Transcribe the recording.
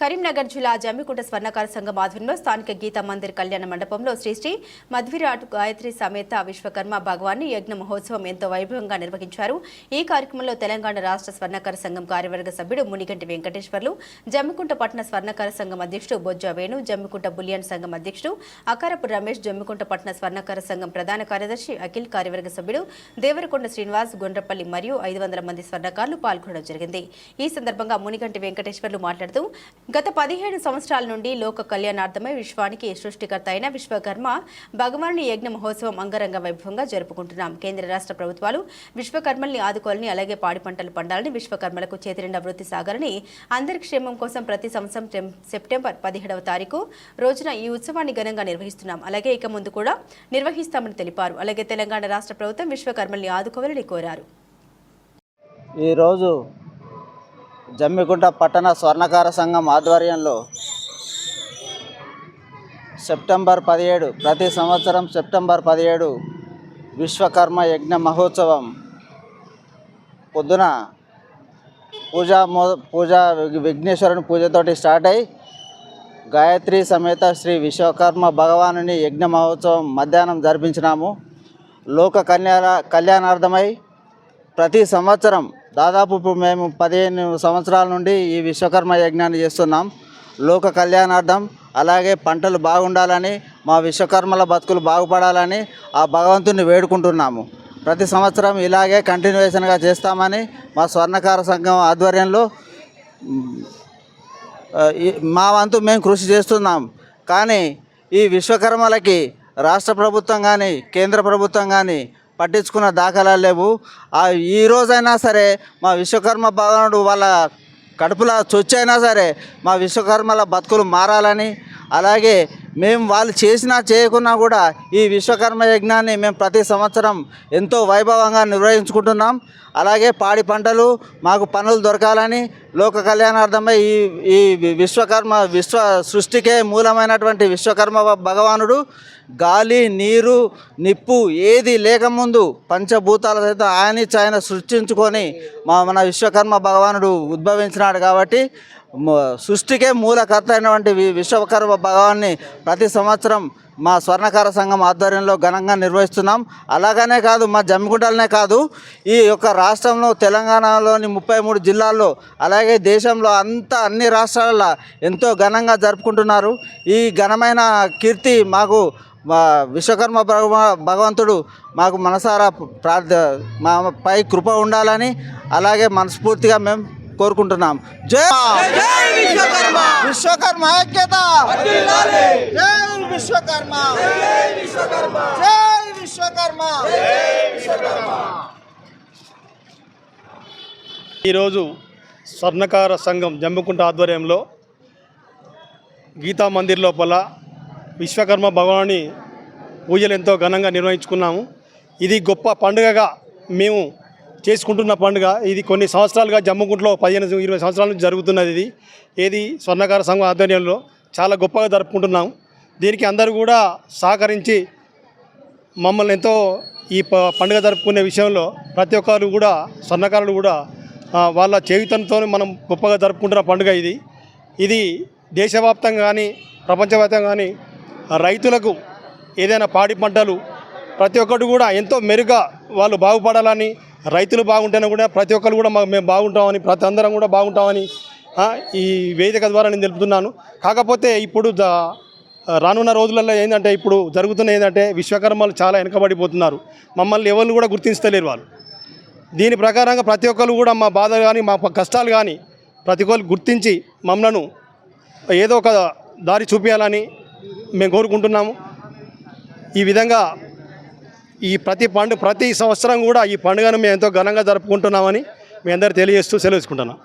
కరీంనగర్ జిల్లా జమ్మికుంట స్వర్ణకార సంఘం ఆధ్వర్యంలో స్థానిక గీతా మందిర్ కళ్యాణ మండపంలో శ్రీ శ్రీ మధ్విరాట్ గాయత్రి సమేత విశ్వకర్మ భగవాన్ని యజ్ఞ మహోత్సవం ఎంతో వైభవంగా నిర్వహించారు. ఈ కార్యక్రమంలో తెలంగాణ రాష్ట్ర స్వర్ణకార సంఘం కార్యవర్గ సభ్యుడు మునిగంటి వెంకటేశ్వర్లు జమ్మికుంట పట్టణ స్వర్ణకార సంఘం అధ్యక్షుడు బొజ్జా వేణు జమ్మికుంట బులియన్ సంఘం అధ్యక్షుడు అకారపు రమేష్ జమ్మికుంట పట్టణ స్వర్ణకార సంఘం ప్రధాన కార్యదర్శి అఖిల్ కార్యవర్గ సభ్యుడు దేవరకొండ శ్రీనివాస్ గుండ్రపల్లి మరియు ఐదు వందల మంది స్వర్ణకారులు పాల్గొనడం జరిగింది. ఈ సందర్భంగా మునిగంటి వెంకటేశ్వర్లు మాట్లాడుతూ గత పదిహేడు సంవత్సరాల నుండి లోక కళ్యాణార్థమై విశ్వానికి సృష్టికర్త అయిన విశ్వకర్మ భగవానుని యజ్ఞ మహోత్సవం అంగరంగ వైభవంగా జరుపుకుంటున్నాం. కేంద్ర రాష్ట్ర ప్రభుత్వాలు విశ్వకర్మల్ని ఆదుకోవాలని అలాగే పాడి పంటలు పండాలని విశ్వకర్మలకు చేతినిండా వృత్తి సాగాలని అందరి క్షేమం కోసం ప్రతి సంవత్సరం సెప్టెంబర్ పదిహేడవ తారీఖు రోజున ఈ ఉత్సవాన్ని ఘనంగా నిర్వహిస్తున్నాం. అలాగే ఇక ముందు కూడా నిర్వహిస్తామని తెలిపారు. అలాగే తెలంగాణ రాష్ట్ర ప్రభుత్వం విశ్వకర్మల్ని ఆదుకోవాలని కోరారు. ఈరోజు జమ్మికుంట పట్టణ స్వర్ణకార సంఘం ఆధ్వర్యంలో సెప్టెంబర్ పదిహేడు ప్రతి సంవత్సరం సెప్టెంబర్ పదిహేడు విశ్వకర్మ యజ్ఞ మహోత్సవం పొద్దున పూజ మో పూజా విఘ్నేశ్వరుని పూజతోటి స్టార్ట్ అయ్యి గాయత్రి సమేత శ్రీ విశ్వకర్మ భగవానుని యజ్ఞ మహోత్సవం మధ్యాహ్నం జరిపించినాము. లోక కళ్యాణ కళ్యాణార్థమై ప్రతి సంవత్సరం దాదాపు ఇప్పుడు మేము పదిహేను సంవత్సరాల నుండి ఈ విశ్వకర్మ యజ్ఞాన్ని చేస్తున్నాం. లోక కళ్యాణార్థం అలాగే పంటలు బాగుండాలని మా విశ్వకర్మల బతుకులు బాగుపడాలని ఆ భగవంతుని వేడుకుంటున్నాము. ప్రతి సంవత్సరం ఇలాగే కంటిన్యూషన్గా చేస్తామని మా స్వర్ణకార సంఘం ఆధ్వర్యంలో మా వంతు మేము కృషి చేస్తున్నాం. కానీ ఈ విశ్వకర్మలకి రాష్ట్ర ప్రభుత్వం కానీ కేంద్ర ప్రభుత్వం కానీ పట్టించుకున్న దాఖలాలు లేవు. ఈ రోజైనా సరే మా విశ్వకర్మ భగవానుడు వాళ్ళ కడుపులా చొచ్చైనా సరే మా విశ్వకర్మల బతుకులు మారాలని అలాగే మేము వాళ్ళు చేసినా చేయకున్నా కూడా ఈ విశ్వకర్మ యజ్ఞాన్ని మేము ప్రతి సంవత్సరం ఎంతో వైభవంగా నిర్వహించుకుంటున్నాం. అలాగే పాడి పంటలు మాకు పనులు దొరకాలని లోక కళ్యాణార్థమై ఈ ఈ విశ్వకర్మ విశ్వ సృష్టికే మూలమైనటువంటి విశ్వకర్మ భగవానుడు గాలి నీరు నిప్పు ఏది లేకముందు పంచభూతాల సైతం ఆయన ఆయన సృష్టించుకొని మా మన విశ్వకర్మ భగవానుడు ఉద్భవించినాడు కాబట్టి సృష్టికే మూలకర్త అయినటువంటి విశ్వకర్మ భగవాన్ని ప్రతి సంవత్సరం మా స్వర్ణకార సంఘం ఆధ్వర్యంలో ఘనంగా నిర్వహిస్తున్నాం. అలాగనే కాదు మా జమ్మిగుంటలనే కాదు ఈ యొక్క రాష్ట్రంలో తెలంగాణలోని ముప్పై మూడు జిల్లాల్లో అలాగే దేశంలో అంతా అన్ని రాష్ట్రాలలో ఎంతో ఘనంగా జరుపుకుంటున్నారు. ఈ ఘనమైన కీర్తి మాకు మా విశ్వకర్మ భగవంతుడు మాకు మనసారా ప్రార్థ మా పై కృప ఉండాలని అలాగే మనస్ఫూర్తిగా మేము కోరుకుంటున్నాం. జై విశ్వకర్మ. విశ్వకర్మ ఐక్యత. జై విశ్వకర్మ. జై విశ్వకర్మ. ఈరోజు స్వర్ణకార సంఘం జమ్మికుంట ఆధ్వర్యంలో గీతా మందిర్ లోపల విశ్వకర్మ భగవాని పూజలు ఎంతో ఘనంగా నిర్వహించుకున్నాము. ఇది గొప్ప పండుగగా మేము చేసుకుంటున్న పండుగ. ఇది కొన్ని సంవత్సరాలుగా జమ్మికుంటలో పదిహేను ఇరవై సంవత్సరాల నుంచి జరుగుతున్నది ఇది. ఏది స్వర్ణకార సంఘం ఆధ్వర్యంలో చాలా గొప్పగా జరుపుకుంటున్నాం. దీనికి అందరూ కూడా సహకరించి మమ్మల్ని ఎంతో ఈ పండుగ జరుపుకునే విషయంలో ప్రతి ఒక్కరు కూడా స్వర్ణకారులు కూడా వాళ్ళ చేయుతంతో మనం గొప్పగా జరుపుకుంటున్న పండుగ ఇది. ఇది దేశవ్యాప్తంగా కానీ ప్రపంచవ్యాప్తంగా కానీ రైతులకు ఏదైనా పాడి పంటలు ప్రతి ఒక్కటి కూడా ఎంతో మెరుగ్గా వాళ్ళు బాగుపడాలని రైతులు బాగుంటేనే కూడా ప్రతి ఒక్కరు కూడా మా- మేము బాగుంటామని ప్రతి అందరం కూడా బాగుంటామని ఈ వేదిక ద్వారా నేను తెలుపుతున్నాను. కాకపోతే ఇప్పుడు రానున్న రోజులలో ఏంటంటే ఇప్పుడు జరుగుతున్న ఏంటంటే విశ్వకర్మలు చాలా వెనకబడిపోతున్నారు. మమ్మల్ని ఎవరు కూడా గుర్తించలేరు వాళ్ళు. దీని ప్రకారంగా ప్రతి ఒక్కరు కూడా మా బాధ కానీ మా కష్టాలు కానీ ప్రతి ఒక్కరు గుర్తించి మమ్మలను ఏదో ఒక దారి చూపించాలని మేము కోరుకుంటున్నాము. ఈ విధంగా ఈ ప్రతి పండుగ ప్రతి సంవత్సరం కూడా ఈ పండుగను మేము ఎంతో ఘనంగా జరుపుకుంటున్నామని మీ అందరు తెలియజేస్తూ సెలవుకుంటున్నాం